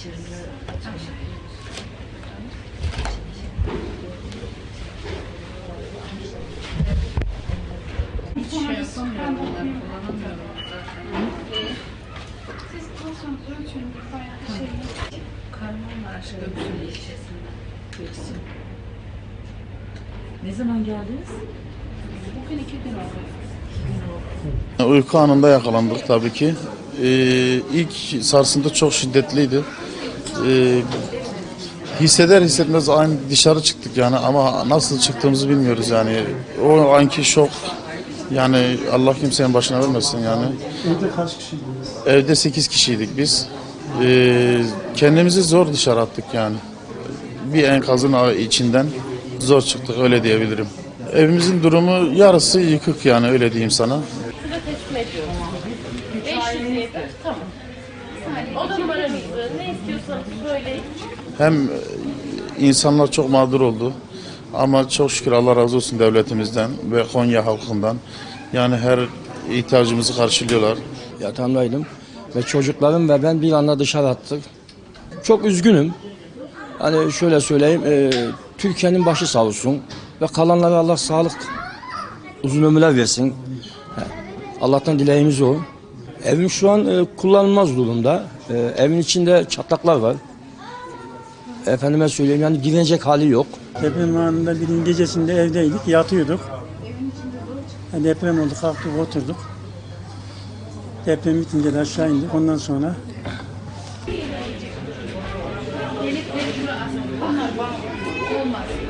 Çamaşırını Siz bulursanız ölçün. Bayağı şey. Kahramanmaraş Göksül ilçesinden. Göksül. Ne zaman geldiniz? Bugün iki gün oldu. Uyku anında yakalandık tabii ki. Ee, ilk sarsıntı çok şiddetliydi. Ee, hisseder hissetmez aynı dışarı çıktık yani ama nasıl çıktığımızı bilmiyoruz yani. O anki şok yani Allah kimsenin başına vermesin yani. Evde kaç kişiydiniz? Evde 8 kişiydik biz. Ee, kendimizi zor dışarı attık yani. Bir enkazın içinden zor çıktık öyle diyebilirim. Evimizin durumu yarısı yıkık yani öyle diyeyim sana. Size teslim ediyorum. 507 tamam. Ne istiyorsanız söyleyin. Hem e, insanlar çok mağdur oldu. Ama çok şükür Allah razı olsun devletimizden ve Konya halkından. Yani her ihtiyacımızı karşılıyorlar. Yatağımdaydım ve çocuklarım ve ben bir anda dışarı attık. Çok üzgünüm. Hani şöyle söyleyeyim, e, Türkiye'nin başı sağ olsun ve kalanlara Allah sağlık, uzun ömürler versin. Allah'tan dileğimiz o. Evim şu an e, kullanılmaz durumda. E, evin içinde çatlaklar var. Efendime söyleyeyim yani girecek hali yok. Deprem anında birinin gecesinde evdeydik, yatıyorduk. Yani Deprem oldu, kalktık, oturduk. Deprem bitince de aşağı indik. Ondan sonra. Olmaz.